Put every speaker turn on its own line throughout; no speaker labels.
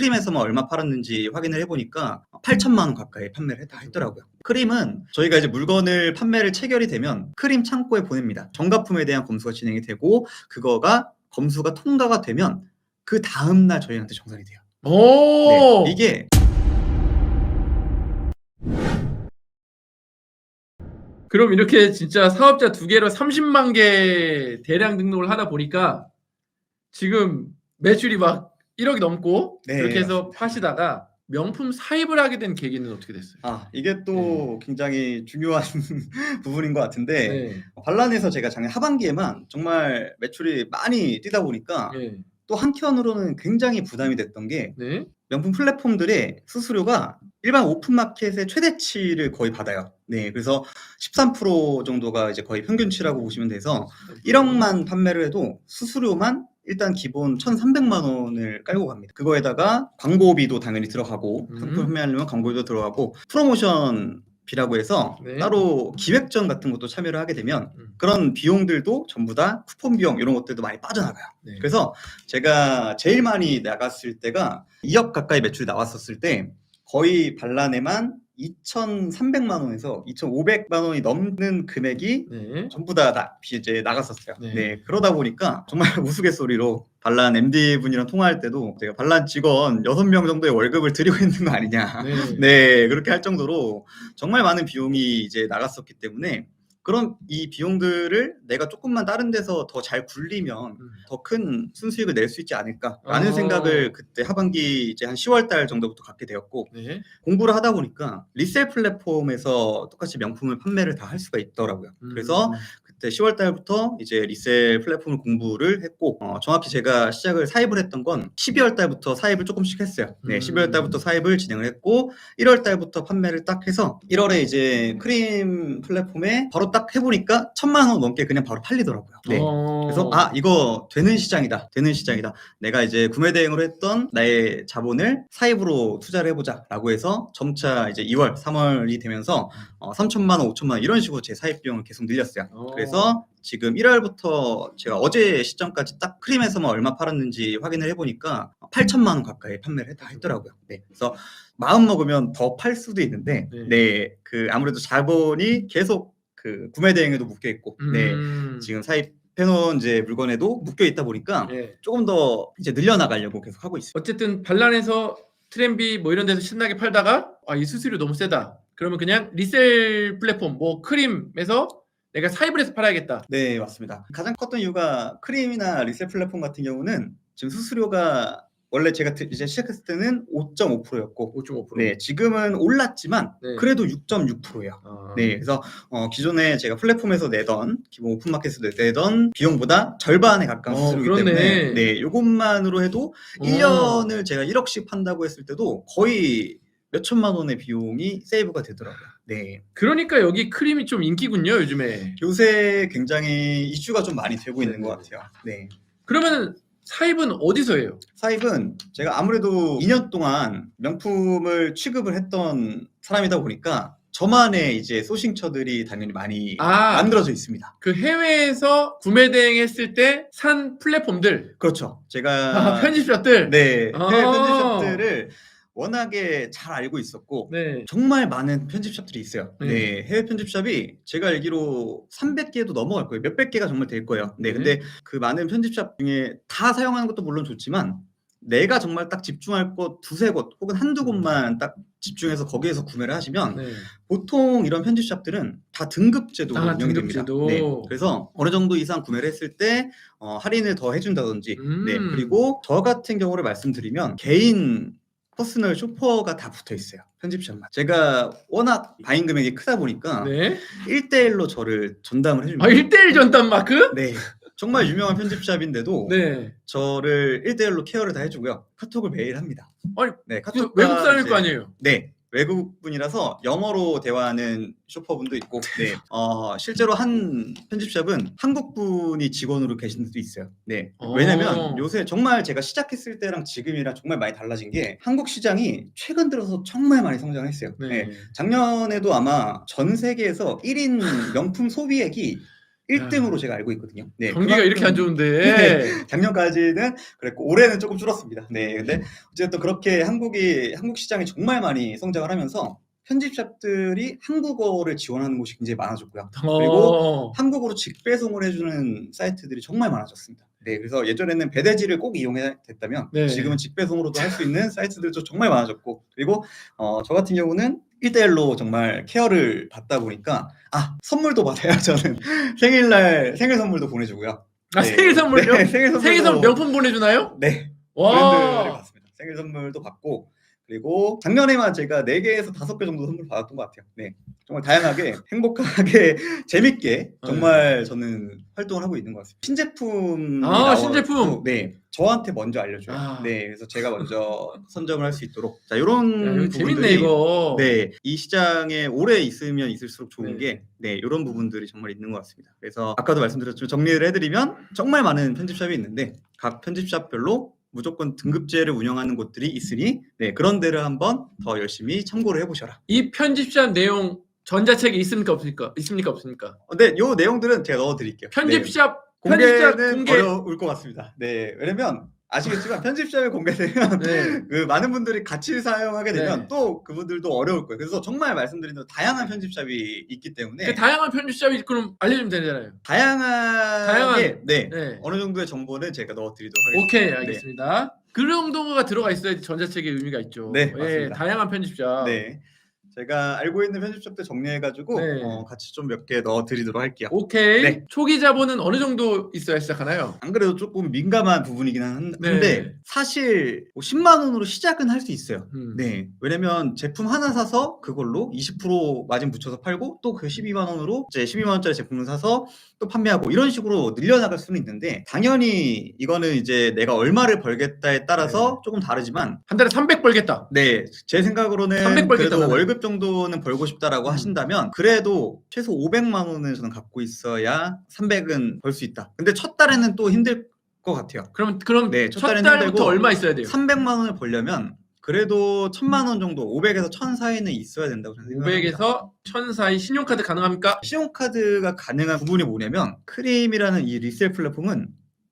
크림에서만 얼마 팔았는지 확인을 해보니까 8천만 원 가까이 판매를 했다 했더라고요. 크림은 저희가 이제 물건을 판매를 체결이 되면 크림 창고에 보냅니다. 정가품에 대한 검수가 진행이 되고 그거가 검수가 통과가 되면 그 다음 날 저희한테 정산이 돼요.
오.
네, 이게
그럼 이렇게 진짜 사업자 두 개로 30만 개 대량 등록을 하다 보니까 지금 매출이 막 1억이 넘고
네,
이렇게 해서. 파시다가 명품 사입을 하게 된 계기는 어떻게 됐어요?
아 이게 또 굉장히 중요한 부분인 것 같은데
네.
반란에서 제가 작년 하반기에만 정말 매출이 많이 뛰다 보니까
네.
또 한켠으로는 굉장히 부담이 됐던 게
네.
명품 플랫폼들의 수수료가 일반 오픈마켓의 최대치를 거의 받아요. 네, 그래서 13% 정도가 이제 거의 평균치라고 보시면 돼서 1억만 판매를 해도 수수료만 일단 기본 1,300만 원을 깔고 갑니다. 그거에다가 광고비도 당연히 들어가고
음.
상품 판매하려면 광고비도 들어가고 프로모션 비라고 해서
네.
따로 기획전 같은 것도 참여를 하게 되면
음.
그런 비용들도 전부 다 쿠폰 비용 이런 것들도 많이 빠져나가요.
네.
그래서 제가 제일 많이 나갔을 때가 2억 가까이 매출이 나왔었을 때 거의 반란에만 2,300만 원에서 2,500만 원이 넘는 금액이
네.
전부 다 나, 이제 나갔었어요.
네.
네. 그러다 보니까 정말 우스갯소리로 반란 MD 분이랑 통화할 때도 제가 반란 직원 6명 정도의 월급을 드리고 있는 거 아니냐.
네.
네, 그렇게 할 정도로 정말 많은 비용이 이제 나갔었기 때문에 그런 이 비용들을 내가 조금만 다른 데서 더 잘 굴리면
음.
더 큰 순수익을 낼 수 있지 않을까라는
어.
생각을 그때 하반기 이제 한 10월 달 정도부터 갖게 되었고
네.
공부를 하다 보니까 리셀 플랫폼에서 똑같이 명품을 판매를 다 할 수가 있더라고요.
음.
그래서 그때 10월 달부터 이제 리셀 플랫폼을 공부를 했고 어, 정확히 제가 시작을 사입을 했던 건 12월 달부터 사입을 조금씩 했어요. 네,
음.
12월 달부터 사입을 진행을 했고 1월 달부터 판매를 딱 해서 1월에 이제 크림 플랫폼에 바로 딱 해보니까 천만 원 넘게 그냥 바로 팔리더라고요. 네.
어.
그래서 아 이거 되는 시장이다 되는 시장이다 내가 이제 구매 대행으로 했던 나의 자본을 사입으로 투자를 해보자라고 해서 점차 이제 2월 3월이 되면서 어, 3천만 원 5천만 원 이런 식으로 제 사입 비용을 계속 늘렸어요
어.
그래서 지금 1월부터 제가 어제 시점까지 딱 크림에서만 얼마 팔았는지 확인을 해보니까 8천만 원 가까이 판매를 했다 했더라고요 네 그래서 마음 먹으면 더 팔 수도 있는데
네.
네 그 아무래도 자본이 계속 그 구매 대행에도 묶여 있고 네
음.
지금 사입 해놓은 이제 물건에도 묶여 있다 보니까
네.
조금 더 이제 늘려나가려고 계속 하고 있어요.
어쨌든 반란에서 트렌비 뭐 이런 데서 신나게 팔다가 아 이 수수료 너무 세다. 그러면 그냥 리셀 플랫폼 뭐 크림에서 내가 사입을 해서 팔아야겠다.
네, 맞습니다. 가장 컸던 이유가 크림이나 리셀 플랫폼 같은 경우는 지금 수수료가 원래 제가 드- 이제 시작했을 때는 5.5%였고
5.5%.
네, 지금은 올랐지만
네.
그래도 6.6%예요.
아.
네, 그래서 어, 기존에 제가 플랫폼에서 내던 기본 오픈마켓에서 내던 비용보다 절반에 가까운
어,
수수료이기
그렇네.
때문에 네, 이것만으로 해도
어.
1년을 제가 1억씩 판다고 했을 때도 거의 몇 천만 원의 비용이 세이브가 되더라고요. 네.
그러니까 여기 크림이 좀 인기군요 요즘에.
요새 굉장히 이슈가 좀 많이 되고 있는
네,
것
네.
같아요. 네.
그러면 사입은 어디서 해요?
사입은 제가 아무래도 2년 동안 명품을 취급을 했던 사람이다 보니까 저만의 이제 소싱처들이 당연히 많이
아.
만들어져 있습니다.
그 해외에서 구매 대행했을 때 산 플랫폼들,
그렇죠. 제가
아, 편집자들.
네,
아.
해외 편집샵들을 워낙에 잘 알고 있었고
네.
정말 많은 편집샵들이 있어요.
네.
네. 해외 편집샵이 제가 알기로 300개도 넘어갈 거예요. 몇백 개가 정말 될 거예요. 네,
네.
근데 그 많은 편집샵 중에 다 사용하는 것도 물론 좋지만 내가 정말 딱 집중할 곳 두세 곳 혹은 한두 곳만 딱 집중해서 거기에서 구매를 하시면
네.
보통 이런 편집샵들은 다 등급 제도
아,
운영이 됩니다.
등급제도.
네, 그래서 어느 정도 이상 구매를 했을 때 어, 할인을 더 해준다든지
음.
네, 그리고 저 같은 경우를 말씀드리면 개인 퍼스널 쇼퍼가 다 붙어 있어요. 편집샵만. 제가 워낙 바인 금액이 크다 보니까
네.
1대1로 저를 전담을 해줍니다.
아 1대1 전담 마크?
네. 정말 유명한 편집샵인데도
네.
저를 1대1로 케어를 다 해주고요. 카톡을 매일 합니다.
아니,
네,
그
카톡
외국 사람일 거 아니에요?
네. 외국 분이라서 영어로 대화하는 쇼퍼분도 있고, 네. 어, 실제로 한 편집샵은 한국 분이 직원으로 계신 분도 있어요. 네.
어.
왜냐면 요새 정말 제가 시작했을 때랑 지금이랑 정말 많이 달라진 게 한국 시장이 최근 들어서 정말 많이 성장했어요.
네.
네. 작년에도 아마 전 세계에서 1인 명품 소비액이 1등으로
야.
제가 알고 있거든요. 네,
경기가
그만큼
이렇게 안 좋은데.
작년까지는 그랬고 올해는 조금 줄었습니다. 네, 근데 어쨌든 그렇게 한국이 한국 시장이 정말 많이 성장을 하면서 편집샵들이 한국어를 지원하는 곳이 굉장히 많아졌고요.
어.
한국어로 직배송을 해주는 사이트들이 정말 많아졌습니다. 네, 그래서 예전에는 배대지를 꼭 이용해야 됐다면
네.
지금은 직배송으로도 할 수 있는 사이트들도 정말 많아졌고 그리고 어, 저 같은 경우는 1대1로 정말 케어를 받다 보니까 아 선물도 받아요 저는 생일날 생일 선물도 보내주고요.
아
네.
생일 선물요?
네, 생일 선물도
생일 선물 명품 보내주나요?
네 브랜드를
와.
받습니다. 생일 선물도 받고 그리고 작년에만 제가 4개에서 5개 정도 선물 받았던 것 같아요. 네. 정말 다양하게 행복하게 재밌게 정말 저는 활동을 하고 있는 것 같습니다. 신제품
아, 신제품!
네 저한테 먼저 알려줘요.
아.
네 그래서 제가 먼저 선점을 할 수 있도록 자
야,
이런
이거 재밌네 이거.
네, 이 시장에 오래 있으면 있을수록 좋은
네.
게, 네, 이런 부분들이 정말 있는 것 같습니다. 그래서 아까도 말씀드렸지만 정리를 해드리면 정말 많은 편집샵이 있는데 각 편집샵별로 무조건 등급제를 운영하는 곳들이 있으니, 네, 그런 데를 한번 더 열심히 참고를 해보셔라.
이 편집샵 내용 전자책이 있습니까 없습니까? 있습니까 없습니까?
근데 요 내용들은 제가 넣어드릴게요. 네,
편집샵 편집샵
공개는
공개.
어려울 것 같습니다. 네, 왜냐면 아시겠지만 편집샵에 공개되면
네.
그 많은 분들이 같이 사용하게 되면
네.
또 그분들도 어려울 거예요. 그래서 정말 말씀드린 대로 다양한 편집샵이 있기 때문에
그 다양한 편집샵이 그럼 알려주면 되잖아요.
다양하게
다양한-
네,
네.
어느 정도의 정보는 제가 넣어드리도록 하겠습니다.
오케이 알겠습니다. 그 정도가 들어가 있어야지 전자책의 의미가 있죠.
네,
예,
맞습니다.
다양한 편집샵.
네. 제가 알고 있는 편집샵들 정리해가지고
네.
어, 같이 좀 몇 개 넣어드리도록 할게요.
오케이.
네.
초기 자본은 어느 정도 있어야 시작하나요?
안 그래도 조금 민감한 부분이긴 한-
네.
한데 사실 뭐 10만 원으로 시작은 할 수 있어요.
음.
네. 왜냐면 제품 하나 사서 그걸로 20% 마진 붙여서 팔고 또 그 12만 원으로 이제 12만 원짜리 제품을 사서 또 판매하고 이런 식으로 늘려나갈 수는 있는데 당연히 이거는 이제 내가 얼마를 벌겠다에 따라서
네.
조금 다르지만
한 달에 300 벌겠다.
네, 제 생각으로는
300 벌겠다,
그래도
나는.
월급 정도는 벌고 싶다라고
음.
하신다면 그래도 최소 500만 원은 저는 갖고 있어야 300은 벌 수 있다. 근데 첫 달에는 또 힘들 것 같아요.
그럼 그럼
네, 첫
첫
달에는
달부터
힘들고
얼마 있어야 돼요?
300만 원을 벌려면 그래도 1000만 원 정도, 500에서 1000 사이는 있어야 된다고 저는 생각합니다.
500에서 1000 사이 신용카드 가능합니까?
신용카드가 가능한 부분이 뭐냐면 크림이라는 이 리셀 플랫폼은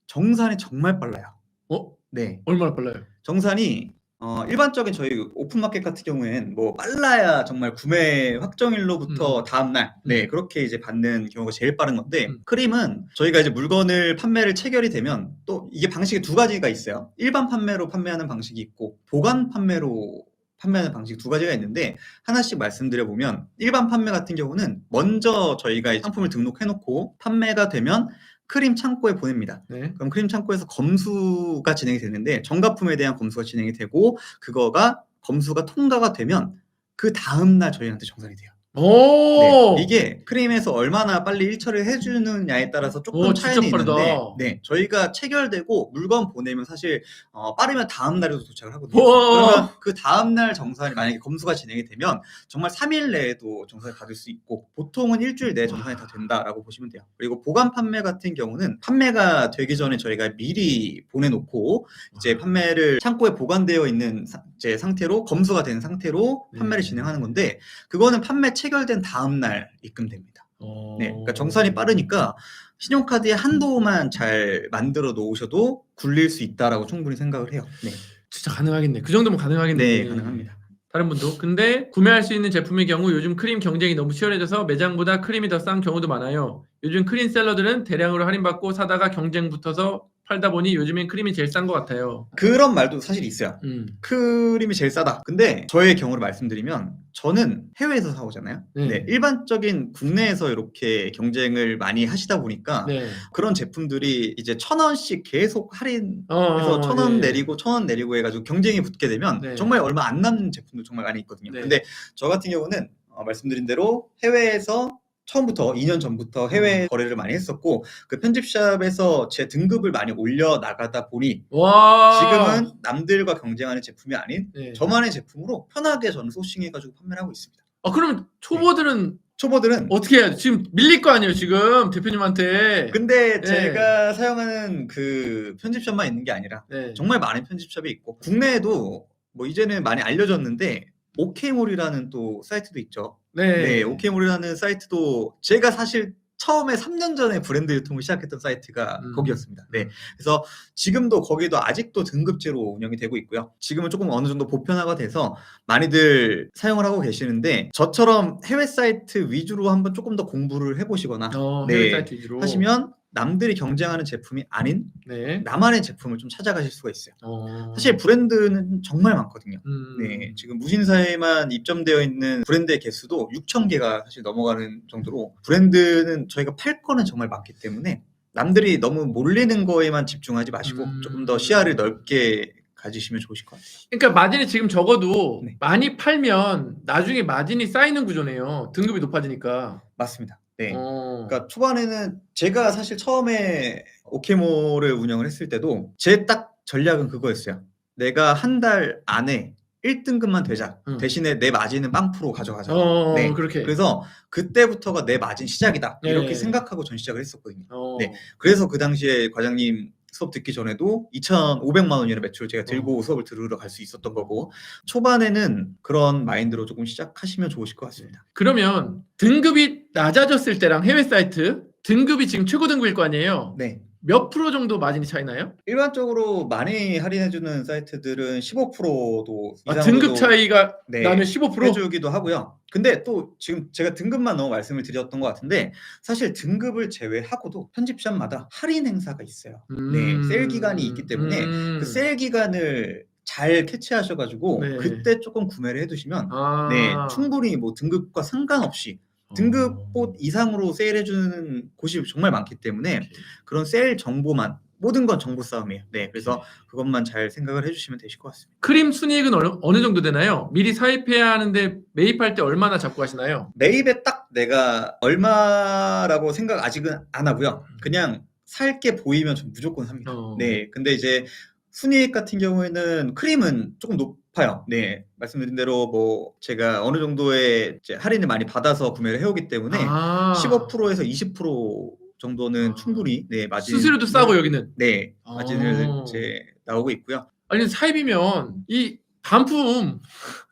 정산이 정말 빨라요.
어?
네,
얼마나 빨라요?
정산이 어, 일반적인 저희 오픈마켓 같은 경우에는 뭐 빨라야 정말 구매 확정일로부터 다음 날, 네
음.
그렇게 이제 받는 경우가 제일 빠른 건데
음.
크림은 저희가 이제 물건을 판매를 체결이 되면 또 이게 방식이 두 가지가 있어요. 일반 판매로 판매하는 방식이 있고 보관 판매로 판매하는 방식 두 가지가 있는데 하나씩 말씀드려 보면 일반 판매 같은 경우는 먼저 저희가 이 상품을 등록해 놓고 판매가 되면 크림 창고에 보냅니다.
네.
그럼 크림 창고에서 검수가 진행이 되는데 정가품에 대한 검수가 진행이 되고 그거가 검수가 통과가 되면 그 다음 날 저희한테 정산이 돼요.
오!
네, 이게 크림에서 얼마나 빨리 일처리를 해주느냐에 따라서 조금
오, 진짜
차이는
빠르다.
있는데, 네, 저희가 체결되고 물건 보내면 사실 어, 빠르면 다음 날에도 도착을 하거든요.
우와.
그러면 그 다음 날 정산이 만약에 검수가 진행이 되면 정말 3일 내에도 정산을 받을 수 있고 보통은 일주일 내에 정산이 다 된다라고 보시면 돼요. 그리고 보관 판매 같은 경우는 판매가 되기 전에 저희가 미리 보내놓고 이제
아.
판매를 창고에 보관되어 있는 사- 이제 상태로 검수가 된 상태로 판매를
네.
진행하는 건데 그거는 판매 체결된 다음 날 입금됩니다.
어.
네, 그러니까 정산이 빠르니까 신용카드의 한도만 잘 만들어 놓으셔도 굴릴 수 있다라고 충분히 생각을 해요. 네,
진짜 가능하겠네. 그 정도면 가능하겠네.
네 가능합니다.
다른 분도. 근데 구매할 수 있는 제품의 경우 요즘 크림 경쟁이 너무 치열해져서 매장보다 크림이 더 싼 경우도 많아요. 요즘 크림 셀러들은 대량으로 할인받고 사다가 경쟁 붙어서 팔다 보니 요즘엔 크림이 제일 싼 것 같아요.
그런 말도 사실 있어요.
음.
크림이 제일 싸다. 근데 저의 경우를 말씀드리면 저는 해외에서 사오잖아요.
네.
네, 일반적인 국내에서 이렇게 경쟁을 많이 하시다 보니까
네.
그런 제품들이 이제 천 원씩 계속 할인
어,
해서 천원
네.
내리고 천 원 내리고 해가지고 경쟁이 붙게 되면
네.
정말 얼마 안 남는 제품도 정말 많이 있거든요.
네.
근데 저 같은 경우는 어, 말씀드린 대로 해외에서 처음부터 2년 전부터 해외
음.
거래를 많이 했었고 그 편집샵에서 제 등급을 많이 올려 나가다 보니
와.
지금은 남들과 경쟁하는 제품이 아닌
네.
저만의 제품으로 편하게 저는 소싱해가지고 판매를 하고 있습니다.
아, 그럼 초보들은
초보들은
어떻게 해야 돼? 지금 밀릴 거 아니에요, 지금 대표님한테.
근데
네.
제가 사용하는 그 편집샵만 있는 게 아니라
네.
정말 많은 편집샵이 있고 국내에도 뭐 이제는 많이 알려졌는데 오케이몰이라는 또 사이트도 있죠.
네.
네, 오케이몰이라는 사이트도 제가 사실 처음에 3년 전에 브랜드 유통을 시작했던 사이트가
음.
거기였습니다. 네. 그래서 지금도 거기도 아직도 등급제로 운영이 되고 있고요. 지금은 조금 어느 정도 보편화가 돼서 많이들 사용을 하고 계시는데 저처럼 해외 사이트 위주로 한번 조금 더 공부를 해보시거나
어,
네.
해외 사이트 위주로
하시면 남들이 경쟁하는 제품이 아닌
네.
나만의 제품을 좀 찾아가실 수가 있어요.
어.
사실 브랜드는 정말 많거든요.
음.
네, 지금 무신사에만 입점되어 있는 브랜드의 개수도 6천 개가 사실 넘어가는 정도로 브랜드는 저희가 팔 거는 정말 많기 때문에 남들이 너무 몰리는 거에만 집중하지 마시고
음.
조금 더 시야를 넓게 가지시면 좋으실 것 같아요.
그러니까 마진이 지금 적어도
네.
많이 팔면 나중에 마진이 쌓이는 구조네요. 등급이 높아지니까.
맞습니다. 네.
어.
그러니까 초반에는 제가 사실 처음에 오케모를 운영을 했을 때도 제 딱 전략은 그거였어요. 내가 한 달 안에 1등급만 되자.
음.
대신에 내 마진은 빵 프로 가져가자.
어,
네.
그렇게.
그래서 그때부터가 내 마진 시작이다.
네.
이렇게 생각하고 전 시작을 했었거든요.
어.
네. 그래서 그 당시에 과장님 수업 듣기 전에도 2,500만 원이라는 매출 제가 들고 수업을 들으러 갈 수 있었던 거고 초반에는 그런 마인드로 조금 시작하시면 좋으실 것 같습니다.
그러면 등급이 낮아졌을 때랑 해외 사이트 등급이 지금 최고 등급일 거 아니에요.
네.
몇 프로 정도 마진이 차이나요?
일반적으로 많이 할인해주는 사이트들은 15%도
아, 등급 차이가
네,
나면 15%?
해주기도 하고요. 근데 또 지금 제가 등급만 너무 말씀을 드렸던 것 같은데 사실 등급을 제외하고도 편집샵마다 할인 행사가 있어요. 네, 세일 기간이 있기 때문에
음.
그 세일 기간을 잘 캐치하셔가지고
네.
그때 조금 구매를 해두시면
아.
네 충분히 뭐 등급과 상관없이 등급봇 이상으로 세일해주는 곳이 정말 많기 때문에
오케이.
그런 세일 정보만 모든 건 정보 싸움이에요. 네, 그래서 그것만 잘 생각을 해주시면 되실 것 같습니다.
크림 순이익은 어느, 어느 정도 되나요? 미리 사입해야 하는데 매입할 때 얼마나 잡고 하시나요?
매입에 딱 내가 얼마라고 생각 아직은 안 하고요. 그냥 살 게 보이면 좀 무조건 삽니다.
어.
네, 근데 이제 순이익 같은 경우에는 크림은 조금 높아요. 네, 말씀드린 대로 뭐 제가 어느 정도의 이제 할인을 많이 받아서 구매를 해오기 때문에
아.
15%에서 20% 정도는
아.
충분히 네 마진
수수료도 싸고 여기는.
네 마진을
어.
이제 나오고 있고요.
아니 사입이면 이 반품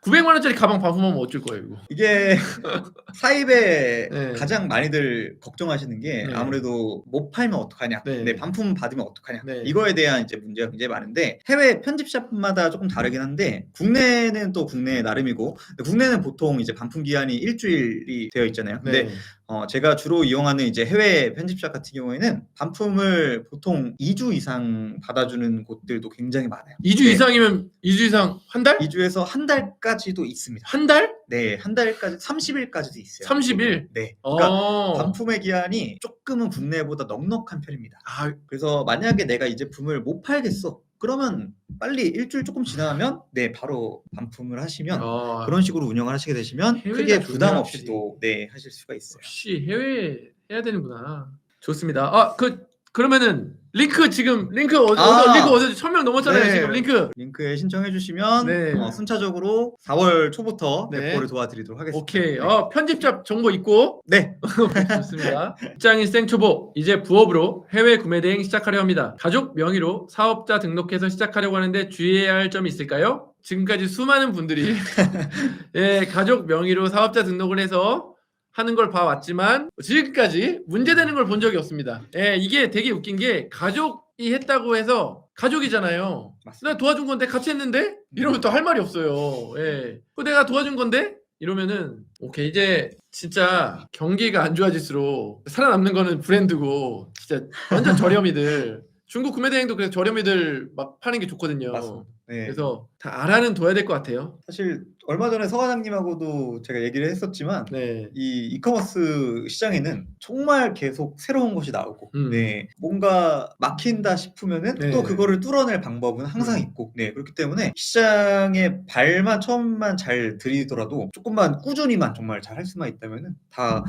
900만 원짜리 가방 반품하면 어쩔 거예요 이거.
이게 사입에
네.
가장 많이들 걱정하시는 게
네.
아무래도 못 팔면 어떡하냐,
네.
네. 반품 받으면 어떡하냐
네.
이거에 대한 이제 문제가 굉장히 많은데 해외 편집샵마다 조금 다르긴 한데 국내는 또 국내 나름이고 국내는 보통 이제 반품 기한이 일주일이 되어 있잖아요. 근데
네.
어, 제가 주로 이용하는 이제 해외 편집샵 같은 경우에는 반품을 보통 2주 이상 받아주는 곳들도 굉장히 많아요.
2주
네.
이상이면 2주 이상 한 달?
2주에서 한 달까지 도 있습니다.
한 달?
네, 한 달까지 30일까지도 있어요.
30일?
네. 그러니까
어.
반품의 기한이 조금은 국내보다 넉넉한 편입니다.
아,
그래서 만약에 내가 이 제품을 못 팔겠어. 그러면 빨리 일주일 조금 지나면 네 바로 반품을 하시면
아,
그런 식으로 운영을 하시게 되시면
해외가
크게 부담. 없이도 네 하실 수가 있어요.
역시 해외 해야 되는구나. 좋습니다. 아, 그 그러면은 링크 지금 링크 어,
아.
어, 링크 어제 1000명 넘었잖아요.
네.
지금 링크.
링크에 신청해 주시면
네.
어, 순차적으로 4월 초부터
네.
배포를 도와드리도록 하겠습니다.
오케이.
네.
어, 편집샵 정보 있고
네.
좋습니다. 직장인 생초보 이제 부업으로 해외 구매 대행 시작하려 합니다. 가족 명의로 사업자 등록해서 시작하려고 하는데 주의해야 할 점이 있을까요? 지금까지 수많은 분들이 예, 가족 명의로 사업자 등록을 해서 하는 걸 봐왔지만 지금까지 문제되는 걸 본 적이 없습니다. 예, 이게 되게 웃긴 게 가족이 했다고 해서 가족이잖아요. 내가 도와준 건데 같이 했는데 이러면 또 할 말이 없어요. 예. 그 내가 도와준 건데 이러면은 오케이 이제 진짜 경기가 안 좋아질수록 살아남는 거는 브랜드고 진짜 완전 저렴이들 중국 구매 대행도 그래서 저렴이들 막 파는 게 좋거든요.
맞습니다. 네.
그래서 다 알아는 둬야 될 것 같아요.
사실 얼마 전에 서 과장님하고도 제가 얘기를 했었지만
네.
이 이커머스 시장에는 정말 계속 새로운 것이 나오고
음.
네 뭔가 막힌다 싶으면은
네.
또 그거를 뚫어낼 방법은 항상
음.
있고 네 그렇기 때문에 시장에 발만 처음만 잘 들이더라도 조금만 꾸준히만 정말 잘 할 수만 있다면은 다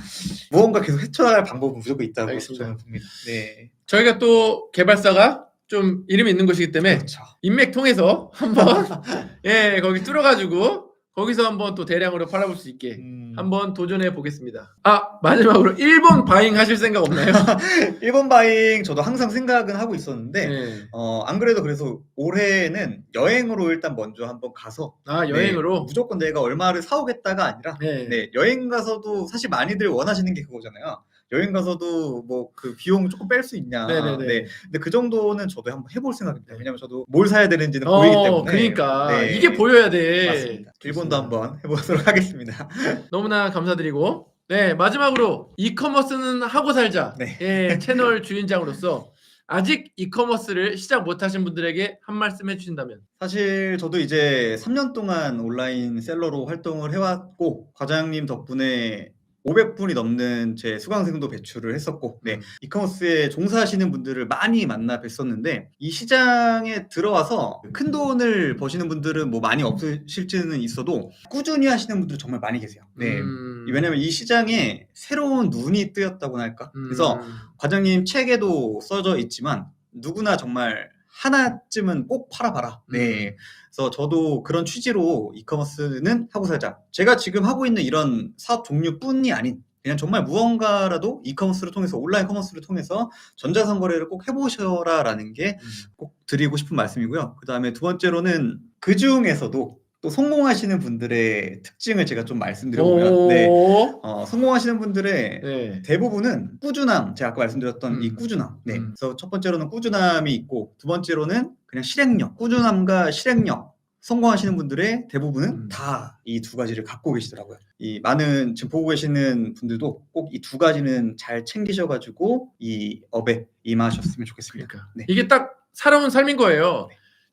무언가 계속 헤쳐나갈 방법은 무조건 있다고
알겠습니다.
저는 봅니다. 네
저희가 또 개발사가 좀 이름이 있는 곳이기 때문에
그렇죠.
인맥 통해서 한번 예 거기 뚫어가지고 거기서 한번 또 대량으로 팔아볼 수 있게
음,
한번 도전해 보겠습니다. 아 마지막으로 일본 바잉 하실 생각 없나요?
일본 바잉 저도 항상 생각은 하고 있었는데
네.
어, 안 그래도 그래서 올해는 여행으로 일단 먼저 한번 가서
아
네,
여행으로.
무조건 내가 얼마를 사오겠다가 아니라
네.
네, 여행 가서도 사실 많이들 원하시는 게 그거잖아요. 여행 가서도 뭐 그 비용 조금 뺄 수 있냐.
네네네.
네. 근데 그 정도는 저도 한번 해볼 생각입니다. 왜냐면 저도 뭘 사야 되는지는 보이기
어,
때문에.
그러니까
네.
이게 보여야 돼.
맞습니다. 일본도 한번 해보도록 하겠습니다.
너무나 감사드리고 네 마지막으로 이커머스는 하고 살자
네.
예, 채널 주인장으로서 아직 이커머스를 시작 못하신 분들에게 한 말씀 해주신다면
사실 저도 이제 3년 동안 온라인 셀러로 활동을 해왔고 과장님 덕분에 500분이 넘는 제 수강생도 배출을 했었고 네, 이커머스에 종사하시는 분들을 많이 만나 뵀었는데 이 시장에 들어와서 큰 돈을 버시는 분들은 뭐 많이 없으실지는 있어도 꾸준히 하시는 분들은 정말 많이 계세요. 네.
음,
왜냐면 이 시장에 새로운 눈이 뜨였다고나 할까?
음,
그래서 과장님 책에도 써져 있지만 누구나 정말 하나쯤은 꼭 팔아봐라. 네. 그래서 저도 그런 취지로 이커머스는 하고 살자. 제가 지금 하고 있는 이런 사업 종류뿐이 아닌 그냥 정말 무언가라도 이커머스를 통해서 온라인 커머스를 통해서 전자상거래를 꼭 해보셔라라는 게
음.
꼭 드리고 싶은 말씀이고요. 그 다음에 두 번째로는 그 중에서도 또 성공하시는 분들의 특징을 제가 좀 말씀드려보면 네.
오,
어, 성공하시는 분들의
네.
대부분은 꾸준함, 제가 아까 말씀드렸던
음.
이 꾸준함. 네.
음.
그래서 첫 번째로는 꾸준함이 있고, 두 번째로는 그냥 실행력, 꾸준함과 실행력. 성공하시는 분들의 대부분은
음.
다이 두 가지를 갖고 계시더라고요. 이 많은 지금 보고 계시는 분들도 꼭 이 두 가지는 잘 챙기셔가지고 이 업에 임하셨으면 좋겠습니다.
그러니까
네.
이게 딱 살아온 삶인 거예요.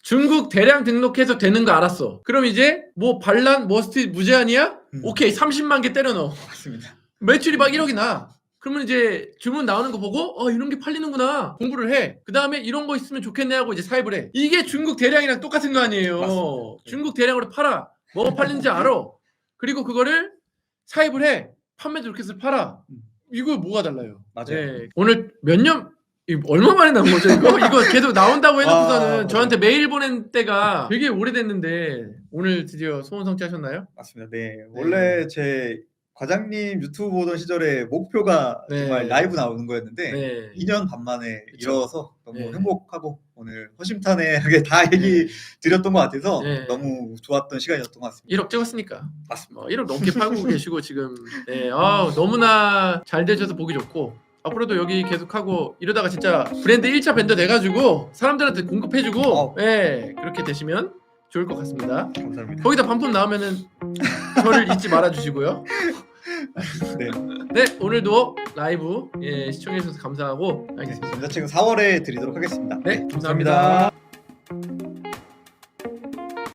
중국 대량 등록해서 되는 거 알았어. 그럼 이제 뭐 반란 머스트 무제한이야?
음.
오케이 30만 개 때려 넣어.
맞습니다.
매출이 막 1억이 나. 그러면 이제 주문 나오는 거 보고 어 이런 게 팔리는구나 공부를 해. 그 다음에 이런 거 있으면 좋겠네 하고 이제 사입을 해. 이게 중국 대량이랑 똑같은 거 아니에요.
맞습니다.
중국 대량으로 팔아. 뭐가 팔리는지 알아. 그리고 그거를 사입을 해. 판매도 이렇게 해서 팔아.
음.
이거 뭐가 달라요?
맞아요.
네. 오늘 몇 년? 이거 얼마 만에 나온 거죠 이거? 이거 계속 나온다고 해놓고서는
아.
저한테 메일 보낸 때가 되게 오래됐는데 오늘 드디어 소원 성취하셨나요?
맞습니다. 네. 원래 제 과장님 유튜브 보던 시절에 목표가
네.
정말 라이브 나오는 거였는데
네.
2년 반 만에
그쵸.
이뤄서 너무
네.
행복하고 오늘 허심탄회하게 다 얘기 드렸던 것 같아서
네.
너무 좋았던 시간이었던 것 같습니다.
1억 찍었으니까
맞습니다.
뭐 1억 넘게 팔고 계시고 지금 네, 아, 너무나 잘 되셔서 보기 좋고 앞으로도 여기 계속하고 이러다가 진짜 브랜드 1차 밴더 돼가지고 사람들한테 공급해주고
어.
네, 그렇게 되시면 좋을 것 같습니다.
감사합니다.
거기다 반품 나오면은 저를 잊지 말아주시고요.
네.
네 오늘도 라이브 예, 시청해주셔서 감사하고 알겠습니다.
감사책은 4월에 드리도록 하겠습니다.
네 감사합니다.
감사합니다.